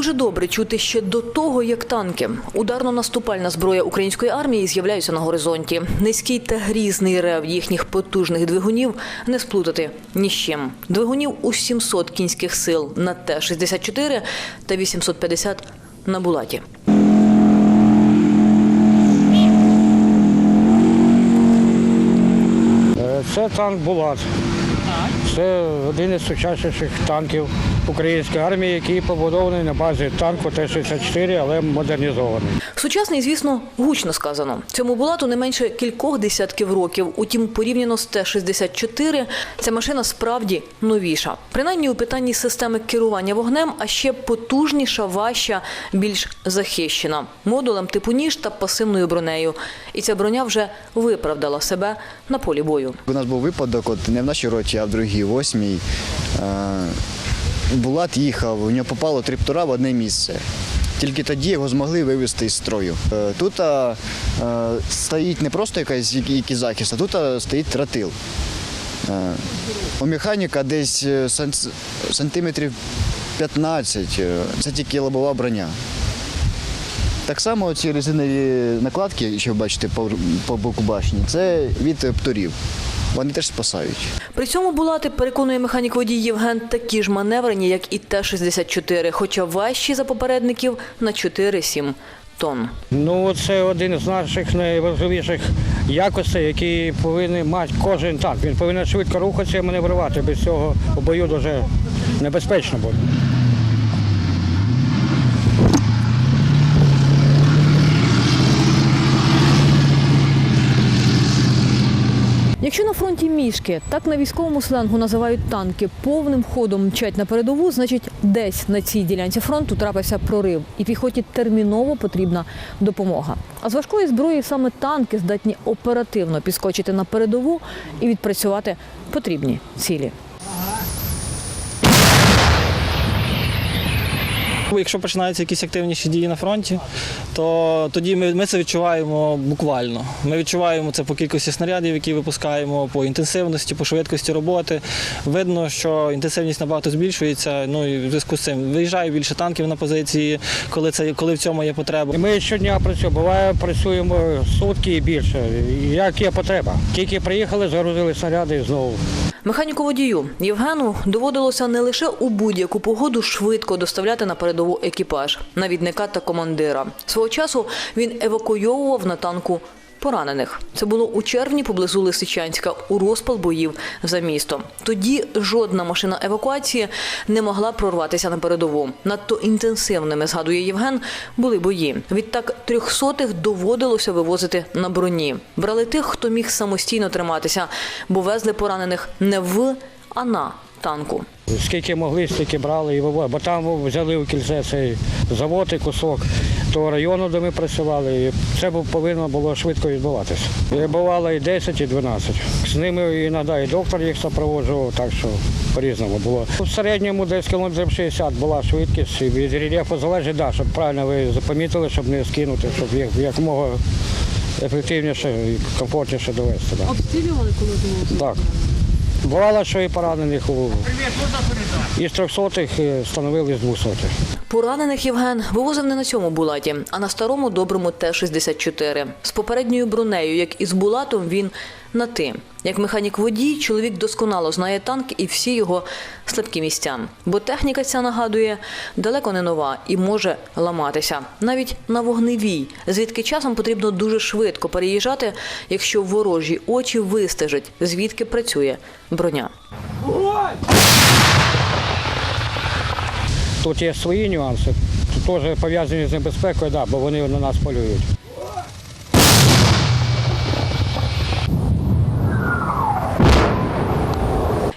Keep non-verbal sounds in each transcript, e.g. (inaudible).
Дуже добре чути ще до того, як танки. Ударно-наступальна зброя української армії з'являються на горизонті. Низький та грізний рев їхніх потужних двигунів не сплутати ні з чим. Двигунів у 700 кінських сил на Т-64 та 850 на Булаті. Е, Це танк Булат. Це один із сучасніших танків української армії, який побудований на базі танку Т-64, але модернізований. Сучасний, звісно, гучно сказано. Цьому булату не менше кількох десятків років. Утім, порівняно з Т-64, ця машина справді новіша. Принаймні у питанні системи керування вогнем, а ще потужніша, важча, більш захищена. Модулем типу ніж та пасивною бронею. І ця броня вже виправдала себе на полі бою. У нас був випадок, от не в нашій роті, а в другій, восьмій. Е, Булат їхав, у нього попало три птура в одне місце. Тільки тоді його змогли вивезти із строю. Е, Тут е, стоїть не просто якийсь, захист, а тут е, стоїть тротил. Е, У механіка десь е, сантиметрів 15, е, це тільки лобова броня. Так само ці резинові накладки, що ви бачите по, по боку башні, це від е, птурів. Вони теж спасають. При цьому булати, переконує механік водій Євген, такі ж маневрені, як і Т-64, хоча важчі за попередників на 4-7 тонн. Ну, це один з наших найважливіших якостей, які повинен мати кожен танк. Він повинен швидко рухатися і маневрувати. Без цього у бою дуже небезпечно буде. Якщо на фронті мішки, так на військовому сленгу називають танки, повним ходом мчать на передову, значить, десь на цій ділянці фронту трапився прорив, і піхоті терміново потрібна допомога. А з важкої зброї саме танки здатні оперативно підскочити на передову і відпрацювати потрібні цілі. Якщо починаються якісь активніші дії на фронті, то тоді ми, ми це відчуваємо буквально. Ми відчуваємо це по кількості снарядів, які випускаємо, по інтенсивності, по швидкості роботи. Видно, що інтенсивність набагато збільшується. Ну і в зв'язку з цим виїжджає більше танків на позиції, коли це коли в цьому є потреба. Ми щодня працюємо, буває, працюємо сутки і більше. Як є потреба. Тільки приїхали, загрузили снаряди і знову. Механіку водію Євгену доводилося не лише у будь-яку погоду швидко доставляти на передову екіпаж, навідника та командира. Свого часу він евакуйовував на танку поранених. Це було у червні поблизу Лисичанська у розпал боїв за місто. Тоді жодна машина евакуації не могла прорватися на передову. Надто інтенсивними, згадує Євген, були бої. Відтак трьохсотих доводилося вивозити на броні. Брали тих, хто міг самостійно триматися, бо везли поранених не в, а на танку. Скільки могли, стільки брали і вивозили. Бо там взяли у кільце цей завод і кусок того району, де ми працювали. І це повинно було швидко відбуватися. І бувало і 10, і 12. З ними іноді і доктор їх супроводжував, так що по-різному було. В середньому десь кілометрів 60 була швидкість. І від рельєфу залежить, да, щоб правильно ви запомітили, щоб не скинути, щоб їх якомога ефективніше і комфортніше довести. Да. Обстрілювали, коли Так. Бувало, що і поранених у із 300-х встановили становили з 200 Поранених Євген вивозив не на цьому булаті, а на старому доброму Т-64. З попередньою бронею, як і з булатом, він на ти. Як механік водій, чоловік досконало знає танк і всі його слабкі місця. Бо техніка ця нагадує далеко не нова і може ламатися. Навіть на вогневій, звідки часом потрібно дуже швидко переїжджати, якщо ворожі очі вистежать, звідки працює броня. Тут є свої нюанси, теж пов'язані з небезпекою, да, бо вони на нас полюють.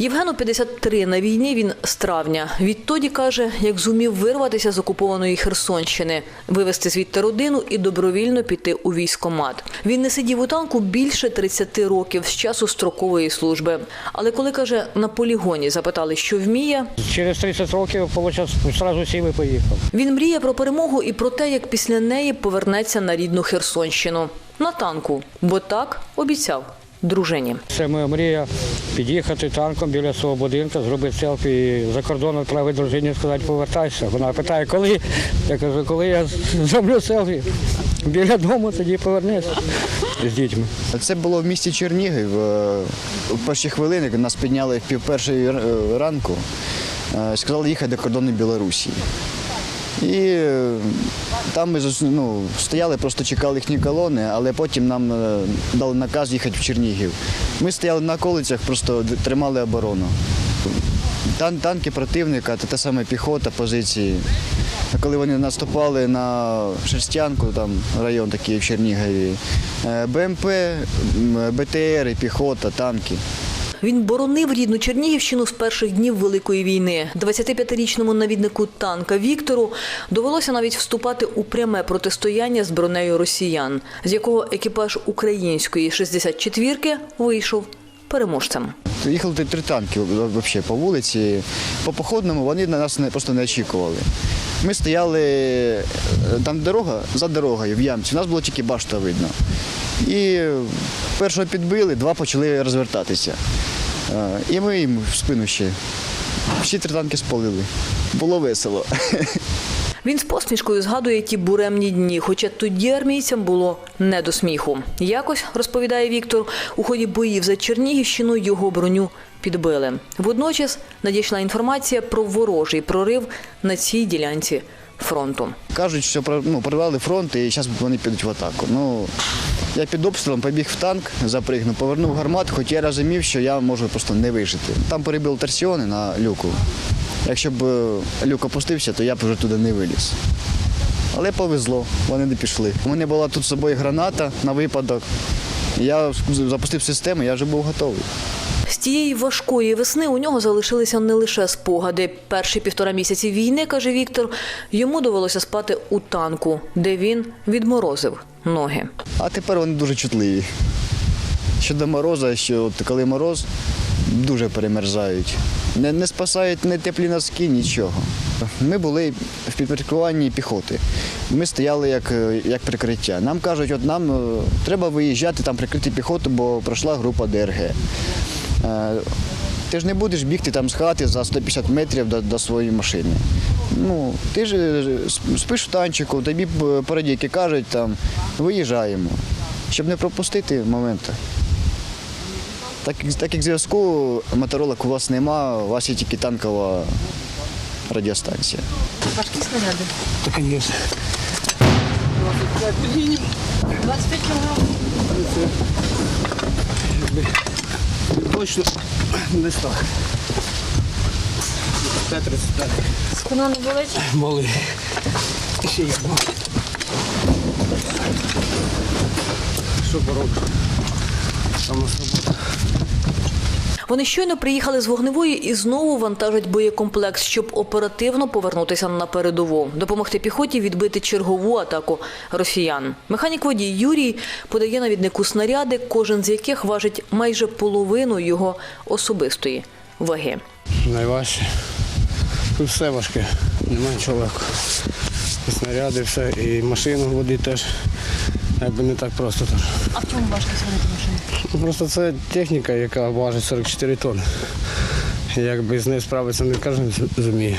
Євгену 53 на війні. Він з травня. Відтоді каже, як зумів вирватися з окупованої Херсонщини, вивезти звідти родину і добровільно піти у військомат. Він не сидів у танку більше 30 років з часу строкової служби. Але коли каже на полігоні, запитали, що вміє. Через 30 років виходить, одразу сів і поїхав. Він мріє про перемогу і про те, як після неї повернеться на рідну Херсонщину на танку, бо так обіцяв дружині. Це моя мрія під'їхати танком біля свого будинку, зробити селфі і за кордон відправити дружині сказати, повертайся. Вона питає, коли? Я кажу, коли я зроблю селфі біля дому, тоді повернешся з дітьми. Це було в місті Чернігів. В перші хвилини нас підняли в пів першої е, ранку. Е, Сказали їхати до кордону Білорусі. І е, там ми ну, стояли, просто чекали їхні колони, але потім нам е, дали наказ їхати в Чернігів. Ми стояли на околицях, просто тримали оборону. Тан- танки противника, та те саме піхота, позиції. Коли вони наступали на Шерстянку, там район такий в Чернігові, е, БМП, БТР, піхота, танки. Він боронив рідну Чернігівщину з перших днів Великої війни. 25-річному навіднику танка Віктору довелося навіть вступати у пряме протистояння з бронею росіян, з якого екіпаж української 64-ки вийшов переможцем. Їхали три танки взагалі по вулиці. По походному вони на нас просто не очікували. Ми стояли, е, там дорога за дорогою в ямці. У нас було тільки башта видно. І першого підбили, два почали розвертатися. І ми їм в спину ще. Всі три танки спалили. Було весело. (laughs) Він з посмішкою згадує ті буремні дні, хоча тоді армійцям було не до сміху. Якось, розповідає Віктор, у ході боїв за Чернігівщину його броню підбили. Водночас надійшла інформація про ворожий прорив на цій ділянці фронту. Кажуть, що ну, прорвали фронт і зараз вони підуть в атаку. Ну, я під обстрілом побіг в танк, запригнув, повернув гармат, хоч я розумів, що я можу просто не вижити. Там перебили торсіони на люку. Якщо б е, люк опустився, то я б вже туди не виліз. Але повезло, вони не пішли. У мене була тут з собою граната на випадок. Я запустив систему, я вже був готовий. З тієї важкої весни у нього залишилися не лише спогади. Перші півтора місяці війни, каже Віктор, йому довелося спати у танку, де він відморозив ноги. А тепер вони дуже чутливі. Щодо мороза, що от коли мороз, дуже перемерзають. Не, не спасають ні теплі носки, нічого. Ми були в підпорядкуванні піхоти. Ми стояли як, як прикриття. Нам кажуть, от нам е, треба виїжджати там прикрити піхоту, бо пройшла група ДРГ. Е, Ти ж не будеш бігти там з хати за 150 метрів до, до своєї машини. Ну, ти ж е, спиш в танчику, тобі е, кажуть, там, виїжджаємо, щоб не пропустити моменти. Так, як- так як зв'язку моторолог у вас нема, у вас є тільки танкова радіостанція. Важкі снаряди. Так, звісно. 25 кг. Точно не так. 535 Спина не болить? були. Ще є. Що поробиш? Нас робота. Вони щойно приїхали з вогневої і знову вантажать боєкомплекс, щоб оперативно повернутися на передову, допомогти піхоті відбити чергову атаку росіян. Механік водій Юрій подає навіднику снаряди, кожен з яких важить майже половину його особистої ваги. Найважче. Тут все важке, немає легко. Снаряди, все, і машину водити теж. Якби не так просто. А в чому важкість водити машину? Ну, Просто це техніка, яка важить 44 тонни. Якби з нею справитися не кожен зуміє.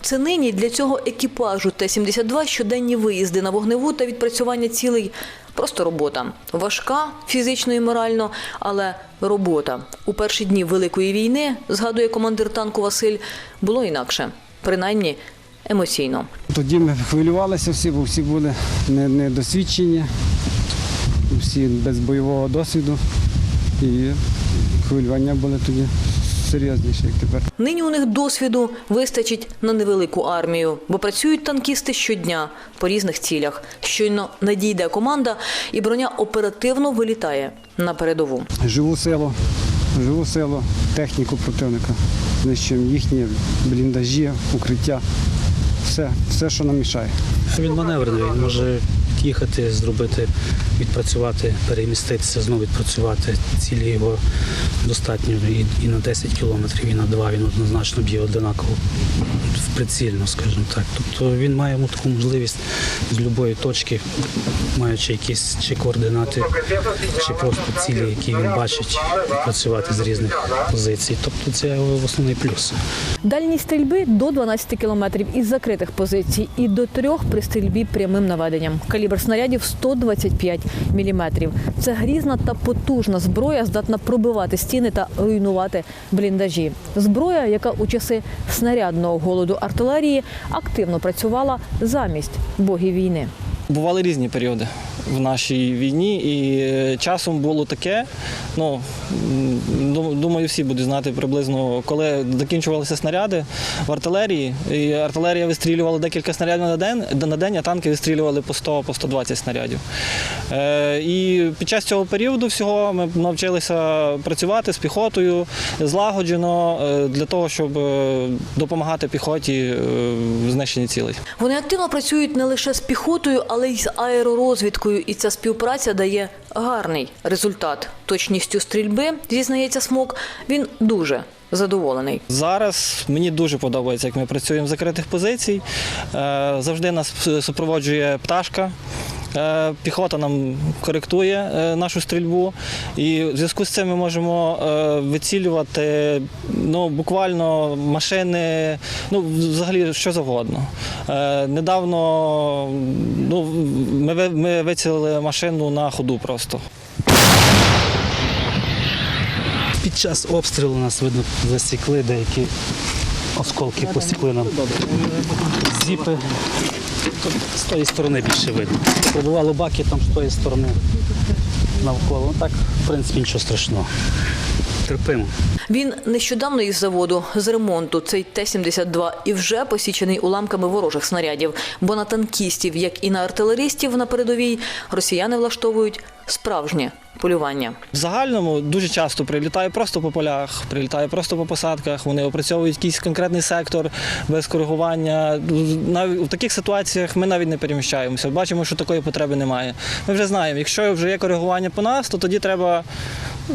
Це нині для цього екіпажу Т-72 щоденні виїзди на вогневу та відпрацювання цілей. Просто робота. Важка фізично і морально, але робота. У перші дні Великої війни, згадує командир танку Василь, було інакше. Принаймні емоційно. Тоді ми хвилювалися всі, бо всі були не- недосвідчені, всі без бойового досвіду. І хвилювання були тоді серйозніші, як тепер. Нині у них досвіду вистачить на невелику армію, бо працюють танкісти щодня по різних цілях. Щойно надійде команда, і броня оперативно вилітає на передову. Живу село, живу село, техніку противника. Знищуємо їхні бліндажі, укриття. Все, все, що нам мішає. Він маневрений, він може їхати, зробити, відпрацювати, переміститися, знову відпрацювати. Цілі його достатньо і, на 10 кілометрів, і на 2 він однозначно б'є одинаково. Прицільно, скажімо так. Тобто він має йому таку можливість з будь-якої точки, маючи якісь чи координати, чи просто цілі, які він бачить, працювати з різних позицій. Тобто це основний плюс. Дальність стрільби до 12 кілометрів із закритих позицій і до трьох при стрільбі прямим наведенням. Калібр снарядів 125 міліметрів. Це грізна та потужна зброя, здатна пробивати стіни та руйнувати бліндажі. Зброя, яка у часи снарядного голоду артилерії активно працювала замість богів війни. Бували різні періоди в нашій війні, і е, часом було таке. Ну думаю, всі будуть знати приблизно, коли закінчувалися снаряди в артилерії. І артилерія вистрілювала декілька снарядів на день, на день, а танки вистрілювали по 100 по 120 снарядів. Е, і під час цього періоду всього ми навчилися працювати з піхотою злагоджено е, для того, щоб е, допомагати піхоті в знищенні цілей. Вони активно працюють не лише з піхотою, але й з аеророзвідкою, і ця співпраця дає гарний результат. Точністю стрільби, зізнається Смок, він дуже задоволений. Зараз мені дуже подобається, як ми працюємо з закритих позицій. Е, Завжди нас супроводжує пташка. Е, Піхота нам коректує е, нашу стрільбу, і в зв'язку з цим ми можемо е, вицілювати ну, буквально машини, ну, взагалі що завгодно. Недавно ну, ми, ми вицілили машину на ходу просто. Під час обстрілу нас видно засікли деякі осколки посікли нам зіпи. Тут з тої сторони більше видно. Пробувало баки там з тої сторони навколо. Ну так, в принципі, нічого страшного. Терпимо. Він нещодавно із заводу з ремонту цей Т-72 і вже посічений уламками ворожих снарядів. Бо на танкістів, як і на артилеристів на передовій, росіяни влаштовують справжнє полювання. В загальному дуже часто прилітає просто по полях, прилітає просто по посадках. Вони опрацьовують якийсь конкретний сектор без коригування. Навіть у таких ситуаціях ми навіть не переміщаємося. Бачимо, що такої потреби немає. Ми вже знаємо, якщо вже є коригування по нас, то тоді треба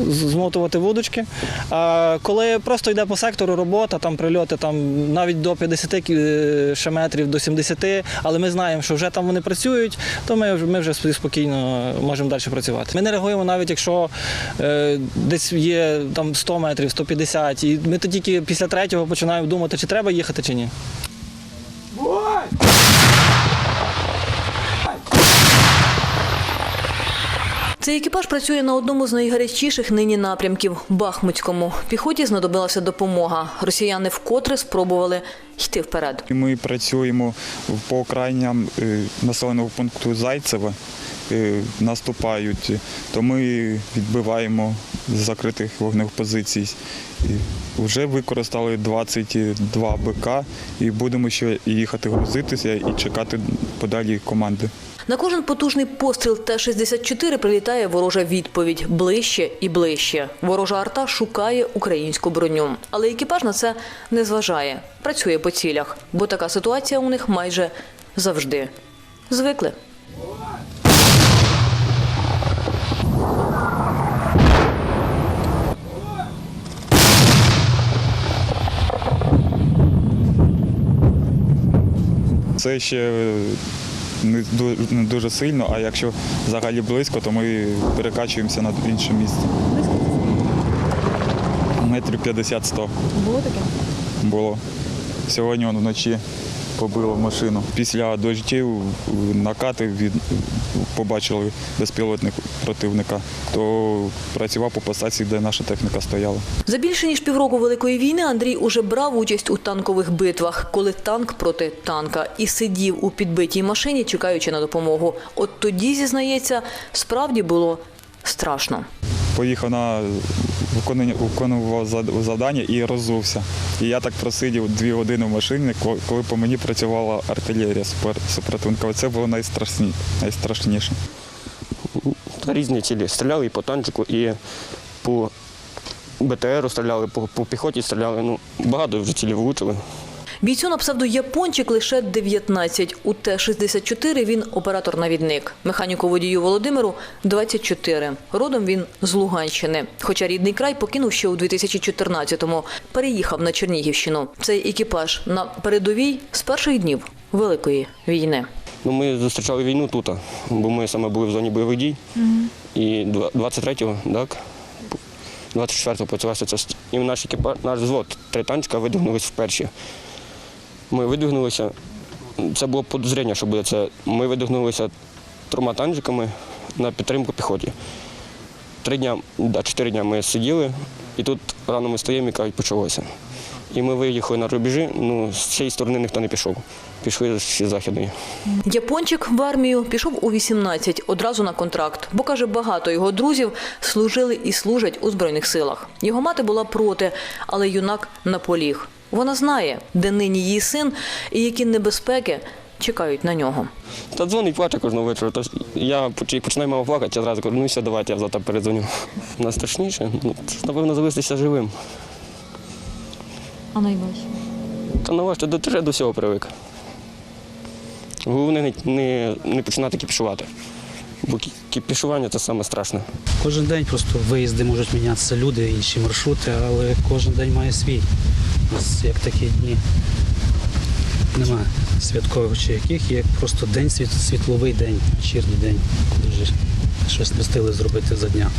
змотувати вудочки. А коли просто йде по сектору робота, там прильоти там навіть до 50 е, ще метрів, до 70, але ми знаємо, що вже там вони працюють, то ми, ми вже спокійно можемо далі працювати. Ми не реагуємо навіть якщо е, десь є там 100 метрів, 150, і ми то тільки після третього починаємо думати, чи треба їхати, чи ні. Цей екіпаж працює на одному з найгарячіших нині напрямків Бахмутському. Піхоті знадобилася допомога. Росіяни вкотре спробували йти вперед. Ми працюємо по окраїням е, населеного пункту Зайцеве, е, наступають, то ми відбиваємо з закритих вогневих позицій. Вже використали 22 БК і будемо ще їхати грузитися і чекати подалі команди. На кожен потужний постріл Т-64 прилітає ворожа відповідь ближче і ближче. Ворожа арта шукає українську броню, але екіпаж на це не зважає. Працює по цілях, бо така ситуація у них майже завжди. Звикли. Це ще е, не ду- не дуже сильно, а якщо взагалі близько, то ми перекачуємося на інше місце. Близько? Метрів 50-100 Було таке? було. Сьогодні вночі побило машину. Після дощів накати від побачили безпілотник противника, то працював по посадці, де наша техніка стояла. За більше ніж півроку Великої війни Андрій уже брав участь у танкових битвах, коли танк проти танка, і сидів у підбитій машині, чекаючи на допомогу. От тоді, зізнається, справді було страшно. Поїхав на виконував завдання і роззувся. І я так просидів дві години в машині, коли по мені працювала артилерія супротивникова. Це було найстрашні, найстрашніше. різні цілі. Стріляли і по танчику, і по БТРу стріляли, по, по піхоті стріляли. Ну, багато вже цілі влучили. Бійцю на псевдо Япончик лише 19. У Т-64 він оператор-навідник. Механіку водію Володимиру 24. Родом він з Луганщини. Хоча рідний край покинув ще у 2014-му. Переїхав на Чернігівщину. Цей екіпаж на передовій з перших днів Великої війни. Ну, ми зустрічали війну тут, бо ми саме були в зоні бойових дій. І два- 23-го, так? 24-го працювався це. І наш екіпаж, наш взвод, три танчика видвигнулися вперше. Ми видвигнулися, це було подозріння, що буде це. Ми видвигнулися трьома танчиками на підтримку піхоті. Три дня, да, чотири дня ми сиділи, і тут рано ми стоїмо і кажуть, почалося. І ми виїхали на рубежі, ну, з цієї сторони ніхто не пішов. Пішли всі західної. Япончик в армію пішов у 18, одразу на контракт, бо каже, багато його друзів служили і служать у збройних силах. Його мати була проти, але юнак наполіг. Вона знає, де нині її син і які небезпеки чекають на нього. Та дзвонить плаче кожного вечора. Тож я починаю мама плакати, я зразу кажу, ну все, давайте я завтра передзвоню. (laughs) Найстрашніше, ну, напевно, залишитися живим. А найважче? Та на важче до вже до всього привик. Головне не, не, не починати кіпішувати. Бо кіпішування це саме страшне. Кожен день просто виїзди можуть мінятися люди, інші маршрути, але кожен день має свій. У нас як такі дні немає святкових чи яких, є просто день світ, світловий день, вечірній день, коли вже щось не встигли зробити за дня.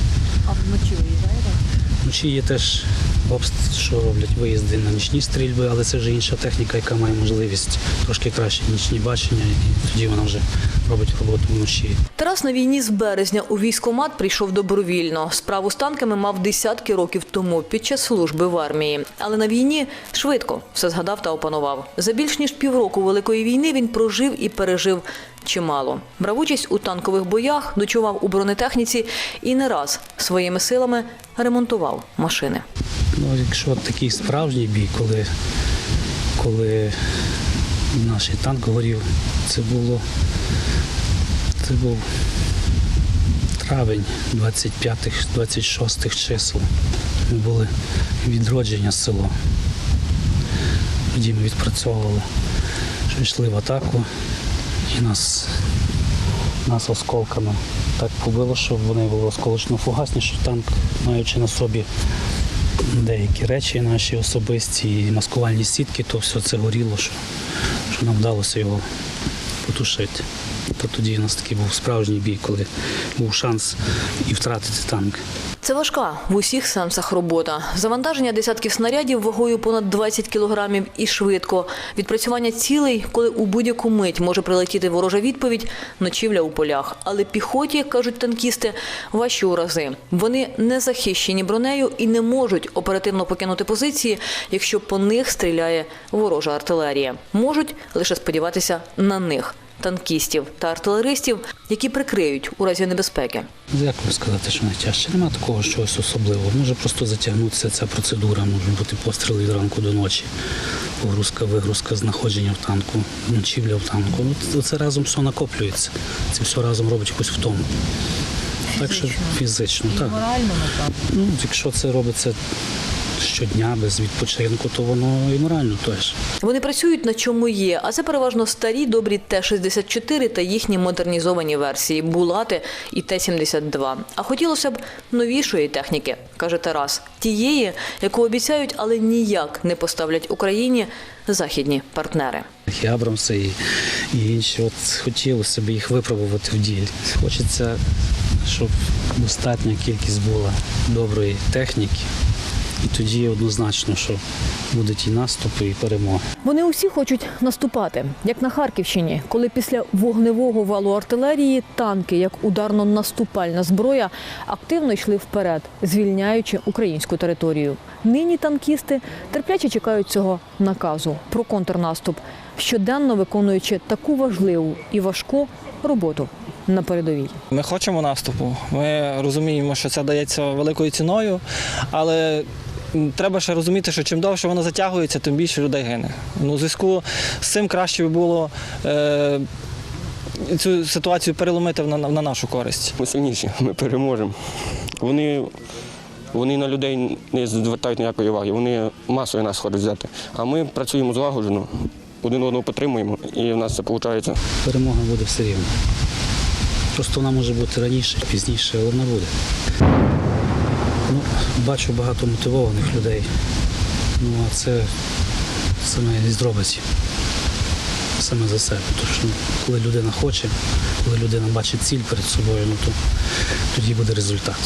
А вночі виїжджаєте? Вночі є теж обст, що роблять виїзди на нічні стрільби, але це вже інша техніка, яка має можливість трошки краще нічні бачення, і тоді вона вже робить роботу вночі. Тарас на війні з березня у військкомат прийшов добровільно. Справу з танками мав десятки років тому під час служби в армії. Але на війні швидко все згадав та опанував. За більш ніж півроку Великої війни він прожив і пережив чимало. Брав участь у танкових боях, ночував у бронетехніці і не раз своїми силами ремонтував машини. Ну, якщо такий справжній бій, коли, коли наш танк горів, це було це був травень 25-26 чисел. Ми були відродження село. Тоді ми відпрацьовували, що йшли в атаку і нас, нас осколками так побило, що вони були осколочно-фугасні, що танк, маючи на собі деякі речі наші особисті, і маскувальні сітки, то все це горіло, що, нам вдалося його потушити. То тоді у нас такий був справжній бій, коли був шанс і втратити танк. Це важка в усіх сенсах робота. Завантаження десятків снарядів вагою понад 20 кілограмів і швидко. Відпрацювання цілей, коли у будь-яку мить може прилетіти ворожа відповідь, ночівля у полях. Але піхоті, кажуть танкісти, важчі у рази. Вони не захищені бронею і не можуть оперативно покинути позиції, якщо по них стріляє ворожа артилерія. Можуть лише сподіватися на них. Танкістів та артилеристів, які прикриють у разі небезпеки. Як вам сказати, що найтяжче? Нема такого чогось особливого. Може просто затягнутися ця процедура, може бути постріли від ранку до ночі, погрузка, вигрузка, знаходження в танку, ночівля в танку. Ну, це- разом все накоплюється. Це все разом робить якусь втому. Так що фізично, так. Морально, напевно. Ну, якщо це робиться щодня без відпочинку, то воно і морально теж. Вони працюють на чому є, а це переважно старі добрі Т-64 та їхні модернізовані версії Булати і Т-72. А хотілося б новішої техніки, каже Тарас, тієї, яку обіцяють, але ніяк не поставлять Україні західні партнери. І Абрамси і, і інші. От хотілося б їх випробувати в ділі. Хочеться, щоб достатня кількість була доброї техніки. І тоді однозначно, що будуть і наступи, і перемоги. Вони усі хочуть наступати, як на Харківщині, коли після вогневого валу артилерії танки, як ударно-наступальна зброя, активно йшли вперед, звільняючи українську територію. Нині танкісти терпляче чекають цього наказу про контрнаступ, щоденно виконуючи таку важливу і важку роботу на передовій. Ми хочемо наступу. Ми розуміємо, що це дається великою ціною, але треба ще розуміти, що чим довше воно затягується, тим більше людей гине. Ну, у зв'язку з цим краще би було е, цю ситуацію переломити на, на нашу користь. Ми сильніші, ми переможемо. Вони Вони на людей не звертають ніякої уваги, вони масою нас ходять взяти. А ми працюємо злагоджено, один одного підтримуємо, і в нас це виходить. Перемога буде все рівно. Просто вона може бути раніше, пізніше, але вона буде. Ну, бачу багато мотивованих людей. Ну, а це саме і зробить саме за себе. Тому що коли людина хоче, коли людина бачить ціль перед собою, ну, то тоді буде результат.